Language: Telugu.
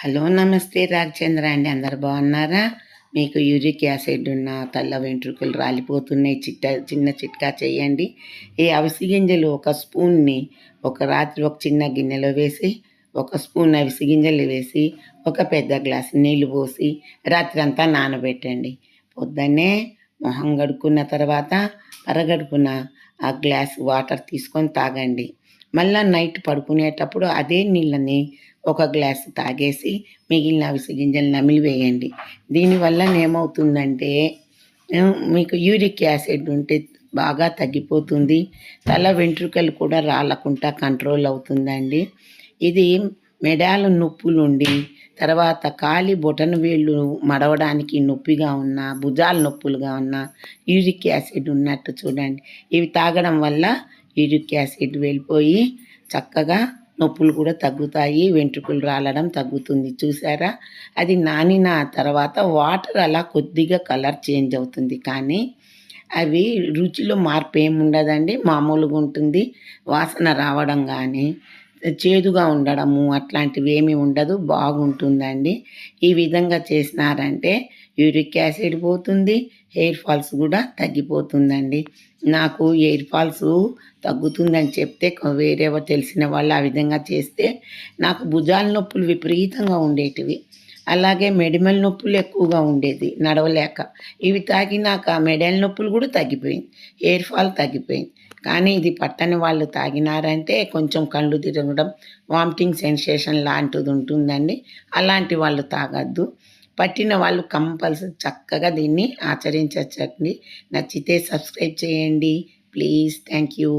హలో నమస్తే రాఘచంద్ర అండి. అందరు బాగున్నారా? మీకు యూరిక్ యాసిడ్ ఉన్న తల్ల వెంట్రుకలు రాలిపోతున్నాయి. చిట్ట చిన్న చిట్కా చేయండి. ఈ అవిసి గింజలు ఒక స్పూన్ని ఒక రాత్రి ఒక చిన్న గిన్నెలో వేసి ఒక స్పూన్ అవిసి గింజలు వేసి ఒక పెద్ద గ్లాస్ నీళ్ళు పోసి రాత్రి అంతా నానబెట్టండి. పొద్దున్నే మొహం కడుక్కున్న తర్వాత పరగడుపున ఆ గ్లాస్ వాటర్ తీసుకొని తాగండి. మళ్ళా నైట్ పడుకునేటప్పుడు అదే నీళ్ళని ఒక గ్లాస్ తాగేసి మిగిలిన అవిసి గింజలు నమిలివేయండి దీనివల్ల ఏమవుతుందంటే మీకు యూరిక్ యాసిడ్ ఉంటే బాగా తగ్గిపోతుంది. తల వెంట్రుకలు కూడా రాలకుండా కంట్రోల్ అవుతుందండి. ఇది మెడాల నొప్పులు ఉండి తర్వాత కాలి బొటన వేళ్ళు మడవడానికి నొప్పిగా ఉన్న భుజాల నొప్పులుగా ఉన్న యూరిక్ యాసిడ్ ఉన్నట్టు చూడండి. ఇవి తాగడం వల్ల యూరిక్ యాసిడ్ వెళ్ళిపోయి చక్కగా నొప్పులు కూడా తగ్గుతాయి వెంట్రుకలు రాలడం తగ్గుతుంది. చూసారా? అది నానిన తర్వాత వాటర్ అలా కొద్దిగా కలర్ చేంజ్ అవుతుంది. కానీ అవి రుచిలో మార్పు ఏముండదండి. మామూలుగా ఉంటుంది. వాసన రావడం కానీ చేదుగా ఉండడము అట్లాంటివి ఏమీ ఉండదు బాగుంటుందండి. ఈ విధంగా చేసినారంటే యూరిక్ యాసిడ్ పోతుంది హెయిర్ ఫాల్స్ కూడా తగ్గిపోతుందండి. నాకు హెయిర్ ఫాల్స్ తగ్గుతుందని చెప్తే వేరేవో వేరే తెలిసిన వాళ్ళు ఆ విధంగా చేస్తే నాకు భుజాల నొప్పులు విపరీతంగా ఉండేటివి. అలాగే మెడిమల్ నొప్పులు ఎక్కువగా ఉండేది నడవలేక. ఇవి తాగినాక మెడల్ నొప్పులు కూడా తగ్గిపోయింది హెయిర్ ఫాల్ తగ్గిపోయింది. కానీ ఇది పట్టని వాళ్ళు తాగినారంటే కొంచెం కళ్ళు తిరగడం వామిటింగ్ సెన్సేషన్ లాంటిది ఉంటుందండి. అలాంటి వాళ్ళు తాగద్దు. పట్టిన వాళ్ళు కంపల్సరీ చక్కగా దీన్ని ఆచరించచ్చండి. నచ్చితే సబ్స్క్రైబ్ చేయండి. Please thank you.